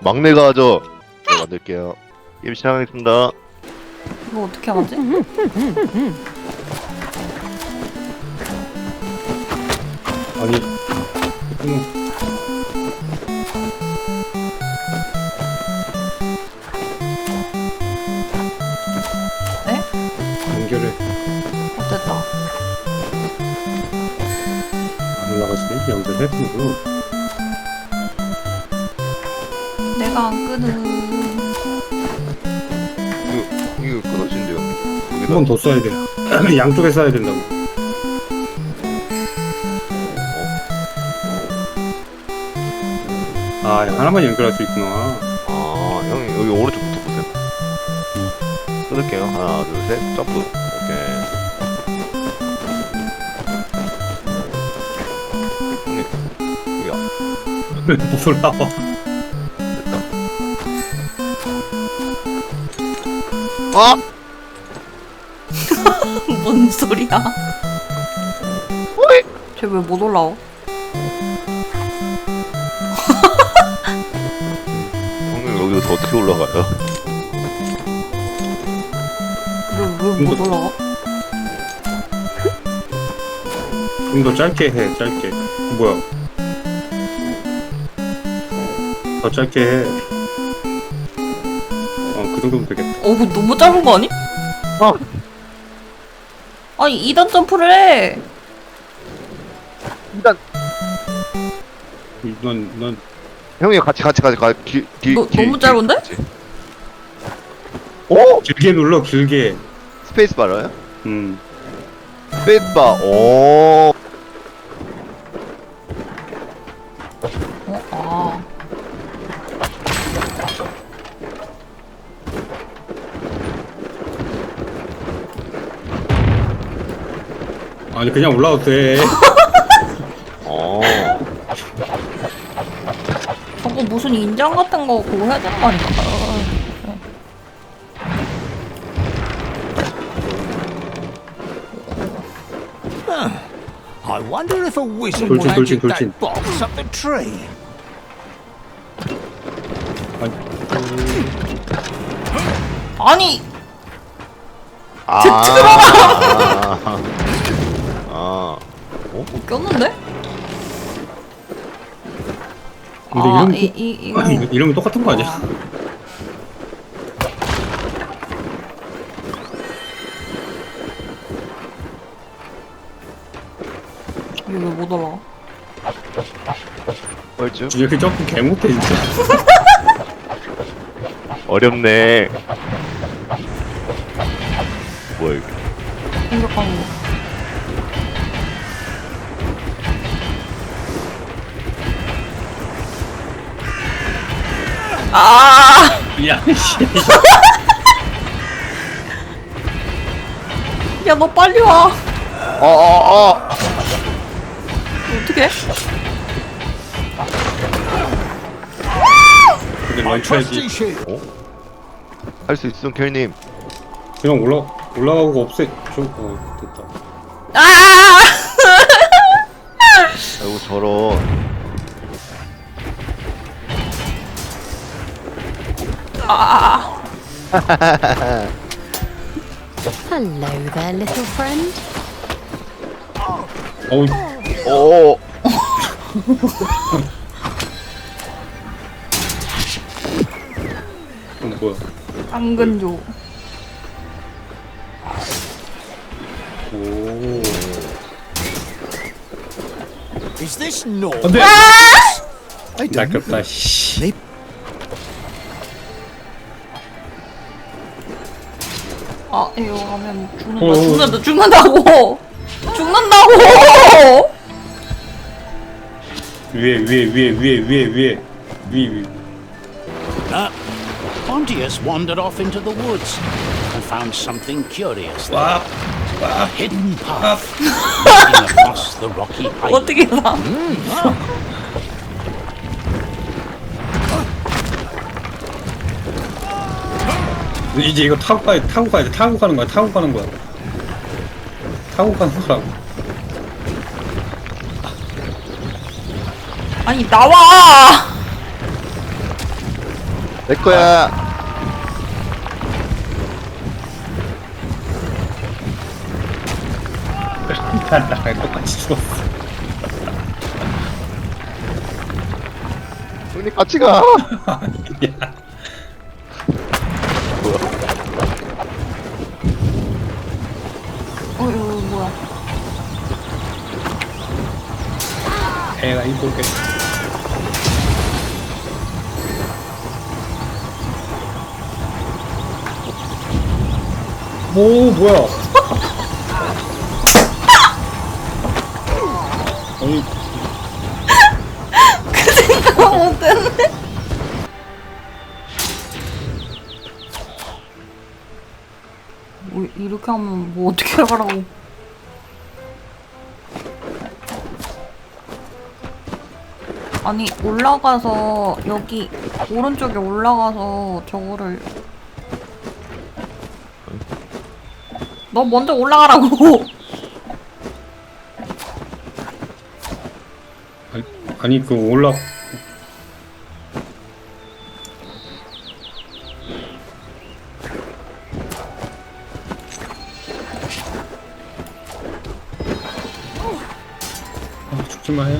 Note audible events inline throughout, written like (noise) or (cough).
막내가 저 네, 만들게요. 게임 시작하겠습니다. 이거 어떻게 하지? 아니 음, 네? 연결해 어쨌다. 안뭐내 안 끄는. 이거 이거 끊어진대요. 한번 더 써야 돼 (clears throat) 양쪽에 써야 된다고 아 하나만 연결할 수 있구나 아 형이 여기 오른쪽부터 보세요. 끊을게요. 하나 둘셋 점프. 오케이. 형님 여기야. 못 올라와 아! (laughs) 뭔 소리야? 쟤 왜 못 올라와? 형님 여기서 어떻게 올라가요? 왜왜못 올라가? 좀더 짧게 해 짧게 뭐야 더 짧게 해어 그 정도면 되겠다 어, 그거 너무 짧은 거 아니? 어. 아니 2단 점프를 해. 일단 넌 넌 형이 같이 같이 같이 같이 길, 길, 너- 길, 너무 길, 짧은데? 같이. 오 길게 눌러 길게 스페이스 바라요? 음 스페이스 바. 오. 그냥 올라와도 돼 어. 저거 무슨 인장 같은 거 그거 해야 되는 거 아닌가? I wonder if a wizard 돌진, magic 돌진, that box up the tree. 아니 아. 아. 못 꼈는데? 근데 아, 이름 이, 이, 이거 이름은 똑같은 거 아니야? 이거 왜못 올라가? 뭘죠? 이렇게 점프 개 못해 진짜 (laughs) 어렵네. 뭐야 이게? 공격하는 거. 아! 야 씨. 야, 너 빨리 와. 어, 어, 어. 어떻게? 근데 런처해야지 Trusty shield. 할수 있음, 켈님. 그냥 올라 올라가고 없애 저 어 됐다 아! 아이고 저런. 아! Hello there, little friend. 어우 오. 어, 뭐야 당근조. 오 Is this normal? 안돼 낚였다 씨 아, 이거 하면 죽는다, 어. 죽는다, 죽는다고! 죽는다고! 위에 위에 위에 위에 위에 위에 위에 위에 Uh, Pontius wandered off into the woods and found something curious there. 와 A hidden path leading across the rocky height. 어떻게 나? 이제 이거 타고 가야 돼 타고 가야 돼 타고 가는 거야 타고 가는 거야 타고 가는 거라고 아니, 나와! 내 거야. 난 나랑 똑같이 죽었어. 형님 같이 가. (laughs) 야? 어 이거 뭐야? 애가 이쁘게. 오, 뭐야? 아니, (laughs) 그 생각 못했네. 뭐 이렇게 하면 뭐 어떻게 하라고? 아니 올라가서 여기 오른쪽에 올라가서 저거를 너 먼저 올라가라고. 아니, 아니 그 올라. 아, 죽지 마요.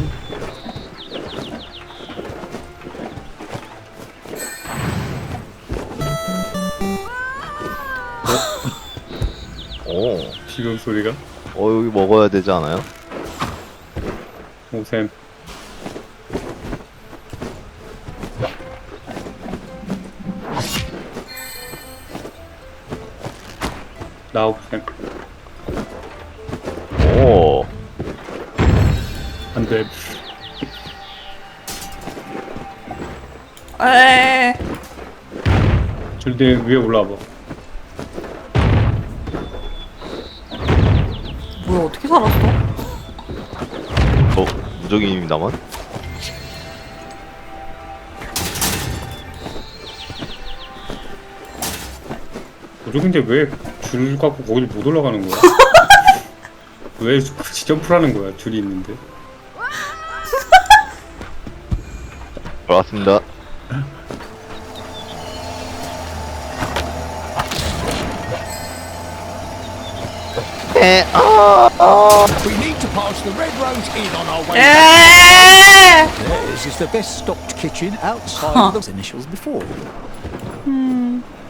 오. 비명 소리가. 어 여기 먹어야 되지 않아요? 오샘. 나 오샘. 오. 안 돼. 에 절대 위에 올라와봐. 뭐야 어떻게 살았어? 저 무적인입니다만. 무적인데 왜 줄 갖고 거기를 못 올라가는 거야? (laughs) 왜 지점프라는 거야? 줄이 있는데. 반갑습니다. 에, 아, 아. We need to pass the red rose in on our way. 에 Theirs is the best stocked kitchen outside of those initials before.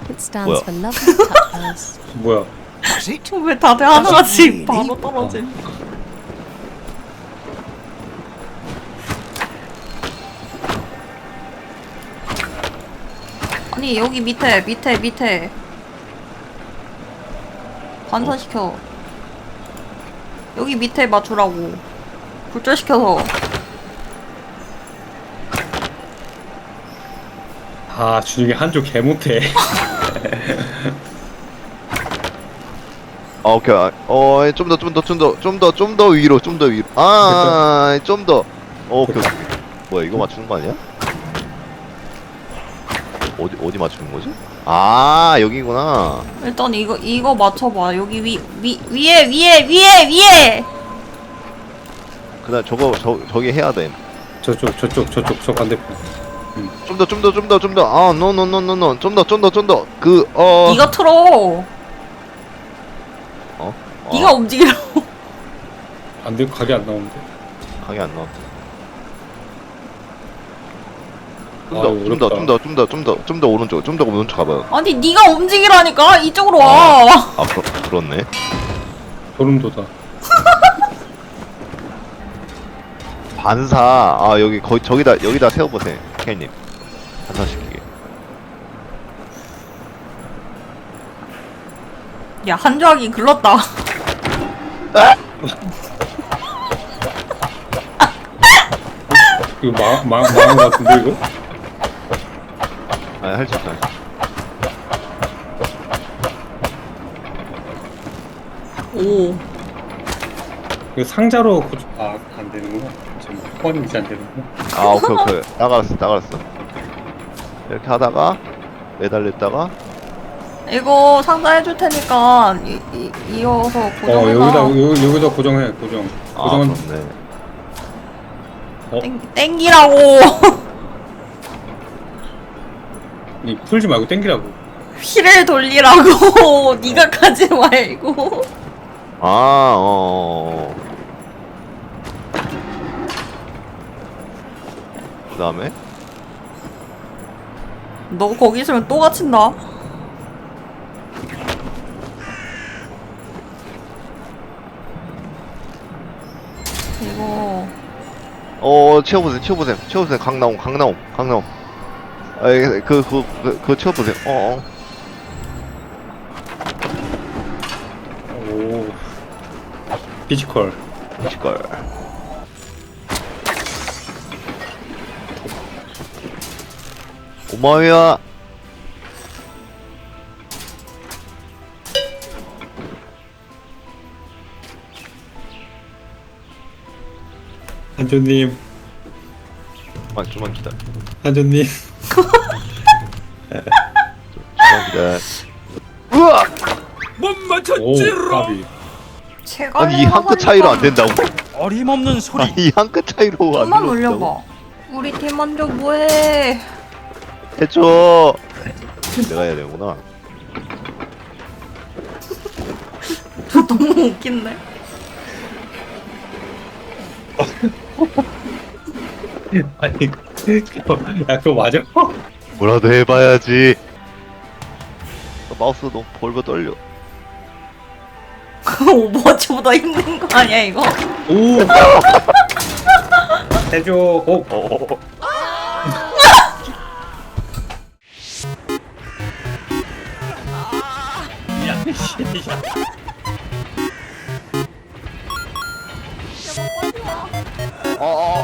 It stands Well. for lovely peppers. (laughs) 뭐야? That's it. 왜 다들 하나같이 바로 떨어지? 아니 여기 밑에 밑에 밑에 반사시켜 여기 밑에 맞추라고 굴절시켜서 아 준영이 한쪽 개 못해. 아, 오케이. 아, 어, 좀 더, 좀 더, 좀 더, 좀 더, 좀 더 위로, 좀 더 위로. 아, 좀 더. 어, 오케이. 오케이. 뭐야, 이거 맞추는 거 아니야? 어디, 어디 맞추는 거지? 아, 여기구나. 일단 이거 이거 맞춰봐 여기 위, 위 위에 위에 위에 위에 그다음 저거, 저, 저기 해야 돼. 저쪽 저쪽 저쪽 저 반대편. 좀 더, 좀 더, 좀 더, 좀 더. 아, 노, 노, 노, 노, 노. 좀 더, 좀 더, 좀 더. 그, 어. 네가 틀어 어? 네가 움직이라고 안돼 각이 안 나오는데. 강이 안 나와. 좀 아유, 더, 좀 더. 좀 더, 좀 더, 좀 더, 좀 더 오른쪽, 좀 더 오른쪽 가봐요. 아니 네가 움직이라니까 이쪽으로 와 아, 그, 그렇네. 소름 돋아. (laughs) 반사. 아, 여기, 거기, 저기다, 여기다 세워보세요. 케이님. 반사시키게. 야 한조하기 글렀다 (laughs) 이거 망, 망, 망한 것 같은데 이거? 아, 할 수 있어. 오 이거 상자로 고쳐... 아, 안 되는구나. 지금 이제 안 되는구나. 아, 오케이, 오케이. (laughs) 나가랐어, 나가랐어. 이렇게 하다가, 매달렸다가, 이거 상자 해줄 테니까 이, 이, 이어서 어, 여기다, 여기, 여기다 고정해, 고정. 아, 고정은, 그렇네. 땡, 땡기라고 (laughs) 아니 풀지 말고 땡기라고 휠을 돌리라고 (laughs) 네가 가지 말고 아, 어. 그 다음에? 너 거기 있으면 또 갇힌다 이거 어, 채워보세요, 채워보세요, 채워보세요. 강나옴, 강 나옴, 강 나옴. 아, 그, 그, 그, 그, 그거 채워보세요. 어, 어. 오 피지컬 미치걸. 고마워요. 한조님 좀만, 좀만 기다려. 한조님 좀만 기다려. 우와! 오 까비 제가 아니, 이 한 끗 차이로 안 된다고. 어림없는 소리. 아니, 이 한 끗 차이로 안 된다고. 올려봐 우리 팀 먼저 뭐해 해줘. 내가 해야 되는구나. (laughs) 너무 웃긴데 (laughs) (laughs) 아니 그거- 야 그거 맞아? 뭐라도 해봐야지. 마우스 너무 벌거 떨려. 그거 오버워치보다 힘든 거 아니야 이거? 오 (laughs) 해줘 오 어. 야, 씨, 야. 어, 어,